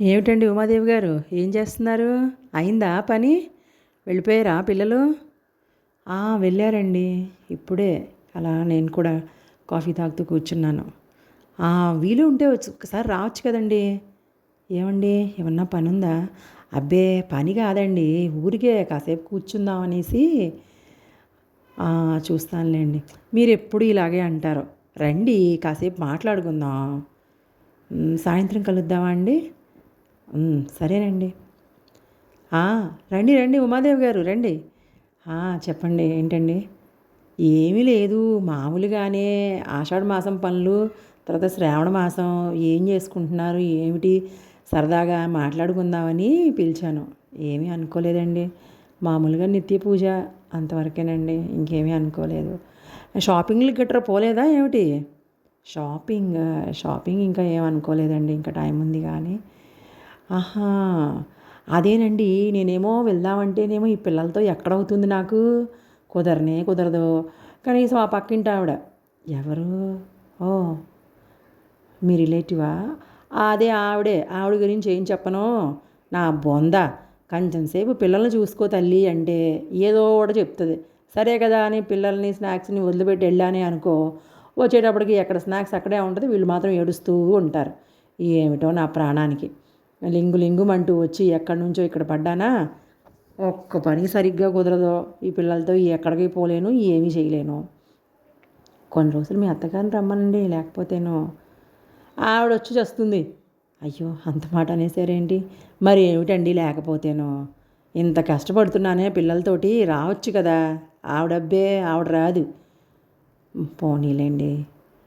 ఏమిటండి ఉమాదేవి గారు? ఏం చేస్తున్నారు? అయిందా పని? వెళ్ళిపోయారా పిల్లలు? వెళ్ళారండి. ఇప్పుడే అలా నేను కూడా కాఫీ తాగుతూ కూర్చున్నాను. వీలు ఉంటే ఒకసారి రావచ్చు కదండి. ఏమండి? ఏమన్నా పని ఉందా అబ్బే పని కాదండి. ఊరికే కాసేపు కూర్చుందాం అనేసి చూస్తానులేండి. మీరు ఎప్పుడు ఇలాగే అంటారు. రండి కాసేపు మాట్లాడుకుందాం. సాయంత్రం కలుద్దామా అండి? సరేనండి. రండి రండి ఉమాదేవి గారు రండి. చెప్పండి ఏంటండి? ఏమీ లేదు మామూలుగానే ఆషాఢ మాసం పనులు తర్వాత శ్రావణ మాసం ఏం చేసుకుంటున్నారు ఏమిటి సరదాగా మాట్లాడుకుందామని పిలిచాను. ఏమీ అనుకోలేదండి. మామూలుగా నిత్య పూజ అంతవరకేనండి ఇంకేమీ అనుకోలేదు. షాపింగ్లు గట్రా పోలేదా ఏమిటి? షాపింగ్ షాపింగ్ ఇంకా ఏం అనుకోలేదండి ఇంకా టైం ఉంది కానీ. ఆహా. అదేనండి నేనేమో వెళ్దామంటేనేమో ఈ పిల్లలతో ఎక్కడవుతుంది నాకు? కుదరనే కుదరదు. కనీసం ఆ పక్కింటి ఆవిడ ఎవరు? ఓ మీ రిలేటివా? అదే ఆవిడే ఆవిడ గురించి ఏం చెప్పను? నా బొంద కొంచెం సేపు పిల్లల్ని చూసుకో తల్లి అంటే ఏదో కూడా చెప్తుంది. సరే కదా అని పిల్లల్ని స్నాక్స్ని వదిలిపెట్టి వెళ్ళానే అనుకో వచ్చేటప్పటికి ఎక్కడ స్నాక్స్ అక్కడే ఉంటుంది వీళ్ళు మాత్రం ఏడుస్తూ ఉంటారు. ఏమిటో నా ప్రాణానికి. లింగు లింగుమంటూ వచ్చి ఎక్కడి నుంచో ఇక్కడ పడ్డానా? ఒక్క పని సరిగ్గా కుదరదు. ఈ పిల్లలతో ఎక్కడికి పోలేను ఏమీ చేయలేను. కొన్ని రోజులు మీ అత్తగారిని రమ్మనండి లేకపోతేను. ఆవిడ వచ్చి చేస్తుంది. అయ్యో అంత మాట అనేసారేంటి మరి ఏమిటండి లేకపోతేను? ఇంత కష్టపడుతున్నానే పిల్లలతోటి రావచ్చు కదా. ఆవిడబ్బే ఆవిడ రాదు. పోనీలేండి.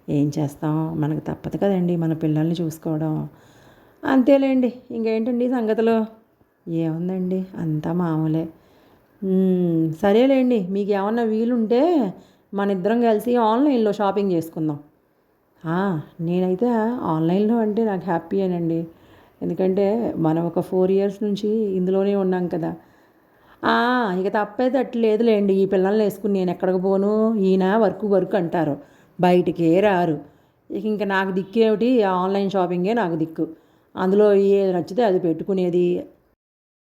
ఏం చేస్తాం? మనకు తప్పదు కదండి మన పిల్లల్ని చూసుకోవడం. అంతేలేండి. ఇంకేంటండి సంగతులు? ఏముందండి అంతా మామూలే. సరేలేండి. మీకు ఏమన్నా వీలుంటే మన ఇద్దరం కలిసి ఆన్లైన్లో షాపింగ్ చేసుకుందాం. నేనైతే ఆన్లైన్లో అంటే నాకు హ్యాపీయేనండి ఎందుకంటే మనం ఒక ఫోర్ ఇయర్స్ నుంచి ఇందులోనే ఉన్నాం కదా. ఆ, ఇక లేదులేండి ఈ పిల్లల్ని వేసుకుని నేను ఎక్కడికి పోను? ఈయన వర్క్ వర్క్ అంటారు. బయటికే రారు. ఇక ఇంకా నాకు దిక్కేమిటి? ఆన్లైన్ షాపింగే నాకు దిక్కు. అందులో ఏది నచ్చితే అది పెట్టుకునేది